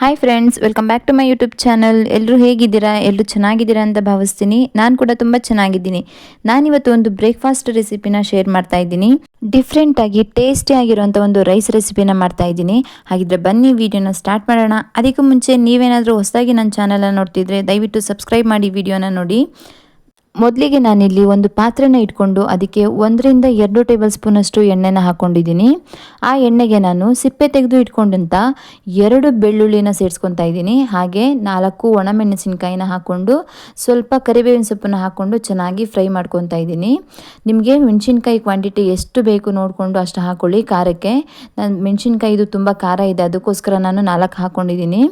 Hi friends welcome back to my YouTube channel ಎಲ್ಲರೂ ಹೇಗಿದ್ದೀರಾ? ಎಲ್ಲರೂ ಚೆನ್ನಾಗಿದ್ದೀರಾ ಅಂತ ಭಾವಿಸ್ತೀನಿ. ನಾನು ಕೂಡ ತುಂಬ ಚೆನ್ನಾಗಿದ್ದೀನಿ. ನಾನಿವತ್ತು ಒಂದು ಬ್ರೇಕ್ಫಾಸ್ಟ್ ರೆಸಿಪಿನ ಶೇರ್ ಮಾಡ್ತಾ ಇದ್ದೀನಿ. ಡಿಫ್ರೆಂಟಾಗಿ ಟೇಸ್ಟಿ ಆಗಿರುವಂಥ ಒಂದು ರೈಸ್ ರೆಸಿಪಿನ ಮಾಡ್ತಾ ಇದ್ದೀನಿ. ಹಾಗಿದ್ರೆ ಬನ್ನಿ ವಿಡಿಯೋನ ಸ್ಟಾರ್ಟ್ ಮಾಡೋಣ. ಅದಕ್ಕೂ ಮುಂಚೆ ನೀವೇನಾದರೂ ಹೊಸದಾಗಿ ನನ್ನ ಚಾನಲನ್ನು ನೋಡ್ತಿದ್ರೆ ದಯವಿಟ್ಟು ಸಬ್ಸ್ಕ್ರೈಬ್ ಮಾಡಿ ವಿಡಿಯೋನ ನೋಡಿ. ಮೊದಲಿಗೆ ನಾನಿಲ್ಲಿ ಒಂದು ಪಾತ್ರೆನ ಇಟ್ಕೊಂಡು ಅದಕ್ಕೆ ಒಂದರಿಂದ ಎರಡು ಟೇಬಲ್ ಸ್ಪೂನಷ್ಟು ಎಣ್ಣೆನ ಹಾಕ್ಕೊಂಡಿದ್ದೀನಿ ಆ ಎಣ್ಣೆಗೆ ನಾನು ಸಿಪ್ಪೆ ತೆಗೆದು ಇಟ್ಕೊಂಡಂಥ ಎರಡು ಬೆಳ್ಳುಳ್ಳಿನ ಸೇರಿಸ್ಕೊತಾ ಇದ್ದೀನಿ. ಹಾಗೆ ನಾಲ್ಕು ಒಣಮೆಣಸಿನ್ಕಾಯಿನ ಹಾಕ್ಕೊಂಡು ಸ್ವಲ್ಪ ಕರಿಬೇವಿನ ಸೊಪ್ಪನ್ನ ಹಾಕ್ಕೊಂಡು ಚೆನ್ನಾಗಿ ಫ್ರೈ ಮಾಡ್ಕೊತಾ ಇದ್ದೀನಿ. ನಿಮಗೆ ಮೆಣಸಿನ್ಕಾಯಿ ಕ್ವಾಂಟಿಟಿ ಎಷ್ಟು ಬೇಕು ನೋಡಿಕೊಂಡು ಅಷ್ಟು ಹಾಕ್ಕೊಳ್ಳಿ ಖಾರಕ್ಕೆ ನಾನು ಮೆಣಸಿನ್ಕಾಯಿದು ತುಂಬ ಖಾರ ಇದೆ, ಅದಕ್ಕೋಸ್ಕರ ನಾನು ನಾಲ್ಕು ಹಾಕ್ಕೊಂಡಿದ್ದೀನಿ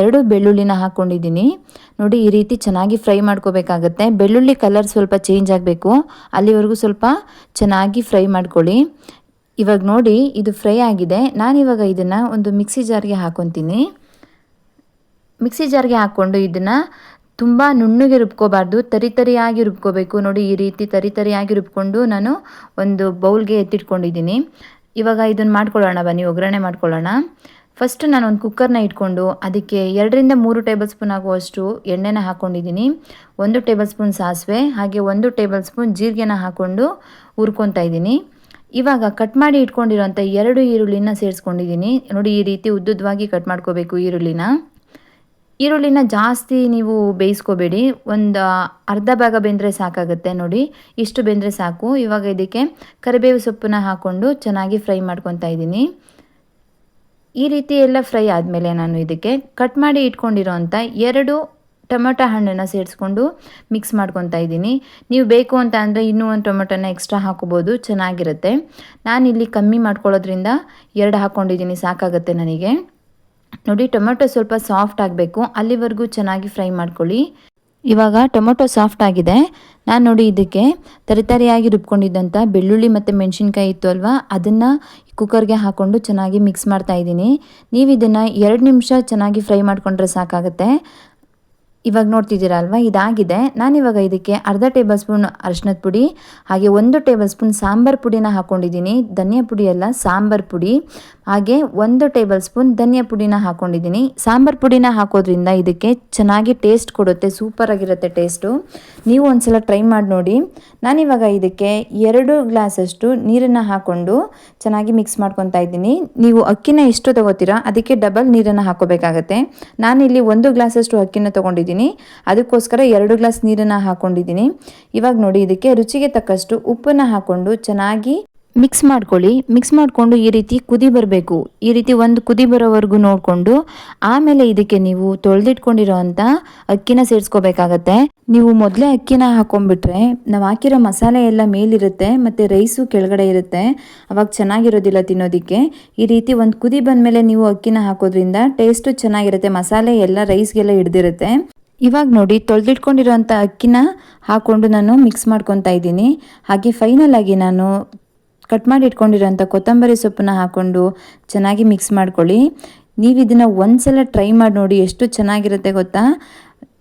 ಎರಡು ಬೆಳ್ಳುಳ್ಳಿನ ಹಾಕ್ಕೊಂಡಿದ್ದೀನಿ ನೋಡಿ ಈ ರೀತಿ ಚೆನ್ನಾಗಿ ಫ್ರೈ ಮಾಡ್ಕೋಬೇಕಾಗತ್ತೆ. ಬೆಳ್ಳುಳ್ಳಿ ಕಲರ್ ಸ್ವಲ್ಪ ಚೇಂಜ್ ಆಗಬೇಕು. ಅಲ್ಲಿವರೆಗೂ ಸ್ವಲ್ಪ ಚೆನ್ನಾಗಿ ಫ್ರೈ ಮಾಡ್ಕೊಳ್ಳಿ. ಇವಾಗ ನೋಡಿ, ಇದು ಫ್ರೈ ಆಗಿದೆ. ನಾನಿವಾಗ ಇದನ್ನು ಒಂದು ಮಿಕ್ಸಿ ಜಾರ್ಗೆ ಹಾಕೊತೀನಿ. ಮಿಕ್ಸಿ ಜಾರ್ಗೆ ಹಾಕ್ಕೊಂಡು ಇದನ್ನು ತುಂಬ ನುಣ್ಣಗೆ ರುಬ್ಕೋಬಾರ್ದು. ತರಿ ತರಿಯಾಗಿ ರುಬ್ಕೋಬೇಕು. ನೋಡಿ, ಈ ರೀತಿ ತರಿ ತರಿಯಾಗಿ ರುಬ್ಕೊಂಡು ನಾನು ಒಂದು ಬೌಲ್ಗೆ ಎತ್ತಿಟ್ಕೊಂಡಿದ್ದೀನಿ. ಇವಾಗ ಇದನ್ನು ಮಾಡ್ಕೊಳ್ಳೋಣ ಬನ್ನಿ, ಒಗ್ಗರಣೆ ಮಾಡ್ಕೊಳ್ಳೋಣ. ಫಸ್ಟ್ ನಾನು ಒಂದು ಕುಕ್ಕರ್ನ ಇಟ್ಕೊಂಡು ಅದಕ್ಕೆ ಎರಡರಿಂದ ಮೂರು ಟೇಬಲ್ ಸ್ಪೂನ್ ಆಗುವಷ್ಟು ಎಣ್ಣೆನ ಹಾಕ್ಕೊಂಡಿದ್ದೀನಿ ಒಂದು ಟೇಬಲ್ ಸ್ಪೂನ್ ಸಾಸಿವೆ, ಹಾಗೆ ಒಂದು ಟೇಬಲ್ ಸ್ಪೂನ್ ಜೀರಿಗೆನ ಹಾಕ್ಕೊಂಡು ಹುರ್ಕೊತಾ ಇದ್ದೀನಿ. ಇವಾಗ ಕಟ್ ಮಾಡಿ ಇಟ್ಕೊಂಡಿರೋಂಥ ಎರಡು ಈರುಳ್ಳಿನ ಸೇರಿಸ್ಕೊಂಡಿದ್ದೀನಿ. ನೋಡಿ ಈ ರೀತಿ ಉದ್ದುದ್ದವಾಗಿ ಕಟ್ ಮಾಡ್ಕೋಬೇಕು ಈರುಳ್ಳಿನ. ಈರುಳ್ಳಿನ ಜಾಸ್ತಿ ನೀವು ಬೇಯಿಸ್ಕೋಬೇಡಿ. ಒಂದು ಅರ್ಧ ಭಾಗ ಬೆಂದರೆ ಸಾಕಾಗುತ್ತೆ ನೋಡಿ. ಇಷ್ಟು ಬೆಂದರೆ ಸಾಕು. ಇವಾಗ ಇದಕ್ಕೆ ಕರಿಬೇವು ಸೊಪ್ಪನ್ನ ಹಾಕ್ಕೊಂಡು ಚೆನ್ನಾಗಿ ಫ್ರೈ ಮಾಡ್ಕೊತಾ ಇದ್ದೀನಿ. ಈ ರೀತಿ ಎಲ್ಲ ಫ್ರೈ ಆದಮೇಲೆ ನಾನು ಇದಕ್ಕೆ ಕಟ್ ಮಾಡಿ ಇಟ್ಕೊಂಡಿರೋ ಅಂಥ ಎರಡು ಟೊಮೊಟೊ ಹಣ್ಣನ್ನು ಸೇರಿಸ್ಕೊಂಡು ಮಿಕ್ಸ್ ಮಾಡ್ಕೊತಾ ಇದ್ದೀನಿ. ನೀವು ಬೇಕು ಅಂತ ಅಂದರೆ ಇನ್ನೂ ಒಂದು ಟೊಮೊಟೊನ ಎಕ್ಸ್ಟ್ರಾ ಹಾಕೋಬೋದು ಚೆನ್ನಾಗಿರುತ್ತೆ. ಇಲ್ಲಿ ಕಮ್ಮಿ ಮಾಡ್ಕೊಳ್ಳೋದ್ರಿಂದ ಎರಡು ಹಾಕ್ಕೊಂಡಿದ್ದೀನಿ. ಸಾಕಾಗುತ್ತೆ ನನಗೆ. ನೋಡಿ, ಟೊಮೆಟೊ ಸ್ವಲ್ಪ ಸಾಫ್ಟ್ ಆಗಬೇಕು. ಅಲ್ಲಿವರೆಗೂ ಚೆನ್ನಾಗಿ ಫ್ರೈ ಮಾಡ್ಕೊಳ್ಳಿ. ಇವಾಗ ಟೊಮೊಟೊ ಸಾಫ್ಟ್ ಆಗಿದೆ. ನಾನು ನೋಡಿ ಇದಕ್ಕೆ ತರಿತರಿಯಾಗಿ ರುಬ್ಕೊಂಡಿದ್ದಂಥ ಬೆಳ್ಳುಳ್ಳಿ ಮತ್ತು ಮೆಣಸಿನ್ಕಾಯಿ ಇತ್ತು ಅಲ್ವಾ? ಅದನ್ನು ಕುಕ್ಕರ್ಗೆ ಹಾಕ್ಕೊಂಡು ಚೆನ್ನಾಗಿ ಮಿಕ್ಸ್ ಮಾಡ್ತಾ ಇದ್ದೀನಿ. ನೀವು ಇದನ್ನು ಎರಡು ನಿಮಿಷ ಚೆನ್ನಾಗಿ ಫ್ರೈ ಮಾಡಿಕೊಂಡ್ರೆ ಸಾಕಾಗುತ್ತೆ. ಇವಾಗ ನೋಡ್ತಿದ್ದೀರಾ ಅಲ್ವಾ? ಇದಾಗಿದೆ. ನಾನಿವಾಗ ಇದಕ್ಕೆ ಅರ್ಧ ಟೇಬಲ್ ಸ್ಪೂನ್ ಅರಶಿನದ ಪುಡಿ, ಹಾಗೆ ಒಂದು ಟೇಬಲ್ ಸ್ಪೂನ್ ಸಾಂಬಾರ್ ಪುಡಿನ ಹಾಕ್ಕೊಂಡಿದ್ದೀನಿ ಧನಿಯಾ ಪುಡಿ ಅಲ್ಲ, ಸಾಂಬಾರ್ ಪುಡಿ. ಹಾಗೆ ಒಂದು ಟೇಬಲ್ ಸ್ಪೂನ್ ಧನಿಯಾ ಪುಡಿನ ಹಾಕೊಂಡಿದ್ದೀನಿ. ಸಾಂಬಾರ್ ಪುಡಿನ ಹಾಕೋದ್ರಿಂದ ಇದಕ್ಕೆ ಚೆನ್ನಾಗಿ ಟೇಸ್ಟ್ ಕೊಡುತ್ತೆ ಸೂಪರಾಗಿರುತ್ತೆ ಟೇಸ್ಟು ನೀವು ಒಂದ್ಸಲ ಟ್ರೈ ಮಾಡಿ ನೋಡಿ. ನಾನಿವಾಗ ಇದಕ್ಕೆ ಎರಡು ಗ್ಲಾಸಷ್ಟು ನೀರನ್ನು ಹಾಕ್ಕೊಂಡು ಚೆನ್ನಾಗಿ ಮಿಕ್ಸ್ ಮಾಡ್ಕೊತಾ ಇದ್ದೀನಿ. ನೀವು ಅಕ್ಕಿನ ಎಷ್ಟು ತಗೋತೀರಾ ಅದಕ್ಕೆ ಡಬಲ್ ನೀರನ್ನು ಹಾಕೋಬೇಕಾಗತ್ತೆ. ನಾನಿಲ್ಲಿ ಒಂದು ಗ್ಲಾಸಷ್ಟು ಅಕ್ಕಿನ ತೊಗೊಂಡಿದ್ದೀನಿ. ಅದಕ್ಕೋಸ್ಕರ ಎರಡು ಗ್ಲಾಸ್ ನೀರನ್ನು ಹಾಕ್ಕೊಂಡಿದ್ದೀನಿ ಇವಾಗ ನೋಡಿ, ಇದಕ್ಕೆ ರುಚಿಗೆ ತಕ್ಕಷ್ಟು ಉಪ್ಪನ್ನು ಹಾಕ್ಕೊಂಡು ಚೆನ್ನಾಗಿ ಮಿಕ್ಸ್ ಮಾಡ್ಕೊಳ್ಳಿ. ಮಿಕ್ಸ್ ಮಾಡಿಕೊಂಡು ಈ ರೀತಿ ಕುದಿ ಬರಬೇಕು. ಈ ರೀತಿ ಒಂದು ಕುದಿ ಬರೋವರೆಗೂ ನೋಡಿಕೊಂಡು ಆಮೇಲೆ ಇದಕ್ಕೆ ನೀವು ತೊಳೆದಿಟ್ಕೊಂಡಿರೋ ಅಂಥ ಅಕ್ಕಿನ ಸೇರಿಸ್ಕೋಬೇಕಾಗತ್ತೆ. ನೀವು ಮೊದಲೇ ಅಕ್ಕಿನ ಹಾಕೊಂಡ್ಬಿಟ್ರೆ ನಾವು ಹಾಕಿರೋ ಮಸಾಲೆ ಎಲ್ಲ ಮೇಲಿರುತ್ತೆ ಮತ್ತು ರೈಸು ಕೆಳಗಡೆ ಇರುತ್ತೆ. ಅವಾಗ ಚೆನ್ನಾಗಿರೋದಿಲ್ಲ ತಿನ್ನೋದಕ್ಕೆ. ಈ ರೀತಿ ಒಂದು ಕುದಿ ಬಂದಮೇಲೆ ನೀವು ಅಕ್ಕಿನ ಹಾಕೋದ್ರಿಂದ ಟೇಸ್ಟು ಚೆನ್ನಾಗಿರುತ್ತೆ. ಮಸಾಲೆ ಎಲ್ಲ ರೈಸ್ಗೆಲ್ಲ ಹಿಡ್ದಿರುತ್ತೆ. ಇವಾಗ ನೋಡಿ ತೊಳೆದಿಟ್ಕೊಂಡಿರೋಂಥ ಅಕ್ಕಿನ ಹಾಕ್ಕೊಂಡು ನಾನು ಮಿಕ್ಸ್ ಮಾಡ್ಕೊತಾ ಇದ್ದೀನಿ. ಹಾಗೆ ಫೈನಲ್ ಆಗಿ ನಾನು ಕಟ್ ಮಾಡಿ ಇಟ್ಕೊಂಡಿರೋಂಥ ಕೊತ್ತಂಬರಿ ಸೊಪ್ಪನ್ನ ಹಾಕ್ಕೊಂಡು ಚೆನ್ನಾಗಿ ಮಿಕ್ಸ್ ಮಾಡ್ಕೊಳ್ಳಿ. ನೀವು ಇದನ್ನು ಒಂದ್ಸಲ ಟ್ರೈ ಮಾಡಿ ನೋಡಿ ಎಷ್ಟು ಚೆನ್ನಾಗಿರುತ್ತೆ ಗೊತ್ತಾ?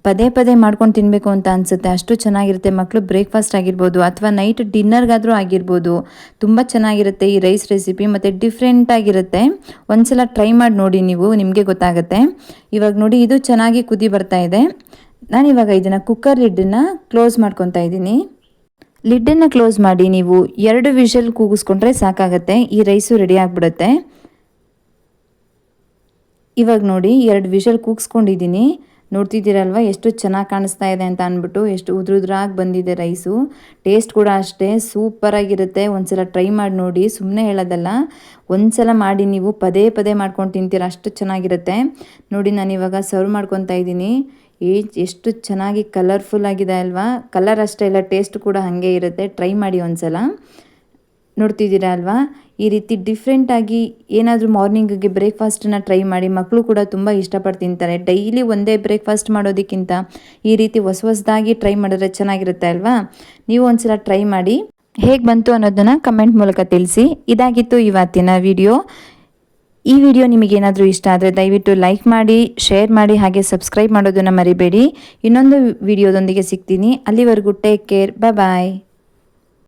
ಪದೇ ಪದೇ ಮಾಡ್ಕೊಂಡು ತಿನ್ನಬೇಕು ಅಂತ ಅನಿಸುತ್ತೆ. ಅಷ್ಟು ಚೆನ್ನಾಗಿರುತ್ತೆ. ಮಕ್ಕಳು ಬ್ರೇಕ್ಫಾಸ್ಟ್ ಆಗಿರ್ಬೋದು ಅಥವಾ ನೈಟ್ ಡಿನ್ನರ್ಗಾದರೂ ಆಗಿರ್ಬೋದು. ತುಂಬ ಚೆನ್ನಾಗಿರುತ್ತೆ ಈ ರೈಸ್ ರೆಸಿಪಿ ಮತ್ತು ಡಿಫ್ರೆಂಟ್ ಆಗಿರುತ್ತೆ. ಒಂದ್ಸಲ ಟ್ರೈ ಮಾಡಿ ನೋಡಿ ನೀವು, ನಿಮಗೆ ಗೊತ್ತಾಗುತ್ತೆ. ಇವಾಗ ನೋಡಿ, ಇದು ಚೆನ್ನಾಗಿ ಕುದಿ ಬರ್ತಾ ಇದೆ. ನಾನಿವಾಗ ಇದನ್ನು ಕುಕ್ಕರ್ ಲಿಡ್ಡನ್ನು ಕ್ಲೋಸ್ ಮಾಡ್ಕೊತಾ ಇದ್ದೀನಿ. ಲಿಡ್ಡನ್ನು ಕ್ಲೋಸ್ ಮಾಡಿ ನೀವು ಎರಡು ವಿಷಲ್ ಕೂಗಿಸ್ಕೊಂಡ್ರೆ ಸಾಕಾಗತ್ತೆ. ಈ ರೈಸು ರೆಡಿ ಆಗಿಬಿಡುತ್ತೆ. ಇವಾಗ ನೋಡಿ ಎರಡು ವಿಷಲ್ ಕೂಗಿಸ್ಕೊಂಡಿದ್ದೀನಿ. ನೋಡ್ತಿದ್ದೀರಲ್ವ? ಎಷ್ಟು ಚೆನ್ನಾಗಿ ಕಾಣಿಸ್ತಾ ಇದೆ ಅಂತ ಅಂದ್ಬಿಟ್ಟು ಎಷ್ಟು ಉದ್ರುದ್ರಾಗಿ ಬಂದಿದೆ ರೈಸು. ಟೇಸ್ಟ್ ಕೂಡ ಅಷ್ಟೇ ಸೂಪರಾಗಿರುತ್ತೆ ಒಂದ್ಸಲ ಟ್ರೈ ಮಾಡಿ ನೋಡಿ. ಸುಮ್ಮನೆ ಹೇಳೋದಲ್ಲ, ಒಂದ್ಸಲ ಮಾಡಿ ನೀವು ಪದೇ ಪದೇ ಮಾಡ್ಕೊಂಡು ತಿಂತೀರ, ಅಷ್ಟು ಚೆನ್ನಾಗಿರುತ್ತೆ. ನೋಡಿ, ನಾನು ಇವಾಗ ಸರ್ವ್ ಮಾಡ್ಕೊತಾ ಇದ್ದೀನಿ. ಎಷ್ಟು ಚೆನ್ನಾಗಿ ಕಲರ್ಫುಲ್ ಆಗಿದೆ ಅಲ್ವಾ? ಕಲರ್ ಅಷ್ಟೇ ಇಲ್ಲ ಟೇಸ್ಟ್ ಕೂಡ ಹಾಗೆ ಇರುತ್ತೆ. ಟ್ರೈ ಮಾಡಿ ಒಂದ್ಸಲ. ನೋಡ್ತಿದ್ದೀರಾ ಅಲ್ವಾ? ಈ ರೀತಿ ಡಿಫ್ರೆಂಟಾಗಿ ಏನಾದರೂ ಮಾರ್ನಿಂಗಿಗೆ ಬ್ರೇಕ್ಫಾಸ್ಟನ್ನು ಟ್ರೈ ಮಾಡಿ ಮಕ್ಕಳು ಕೂಡ ತುಂಬ ಇಷ್ಟಪಟ್ಟು ತಿಂತಾರೆ. ಡೈಲಿ ಒಂದೇ ಬ್ರೇಕ್ಫಾಸ್ಟ್ ಮಾಡೋದಕ್ಕಿಂತ ಈ ರೀತಿ ಹೊಸ ಹೊಸದಾಗಿ ಟ್ರೈ ಮಾಡಿದ್ರೆ ಚೆನ್ನಾಗಿರುತ್ತೆ ಅಲ್ವಾ? ನೀವು ಒಂದ್ಸಲ ಟ್ರೈ ಮಾಡಿ. ಹೇಗೆ ಬಂತು ಅನ್ನೋದನ್ನು ಕಮೆಂಟ್ ಮೂಲಕ ತಿಳಿಸಿ. ಇದಾಗಿತ್ತು ಇವತ್ತಿನ ವಿಡಿಯೋ ಈ ವಿಡಿಯೋ ನಿಮಗೇನಾದರೂ ಇಷ್ಟ ಆದರೆ ದಯವಿಟ್ಟು ಲೈಕ್ ಮಾಡಿ ಶೇರ್ ಮಾಡಿ, ಹಾಗೆ ಸಬ್ಸ್ಕ್ರೈಬ್ ಮಾಡೋದನ್ನು ಮರಿಬೇಡಿ. ಇನ್ನೊಂದು ವಿಡಿಯೋದೊಂದಿಗೆ ಸಿಗ್ತೀನಿ. ಅಲ್ಲಿವರೆಗೂ ಟೇಕ್ ಕೇರ್ ಬಾಯ್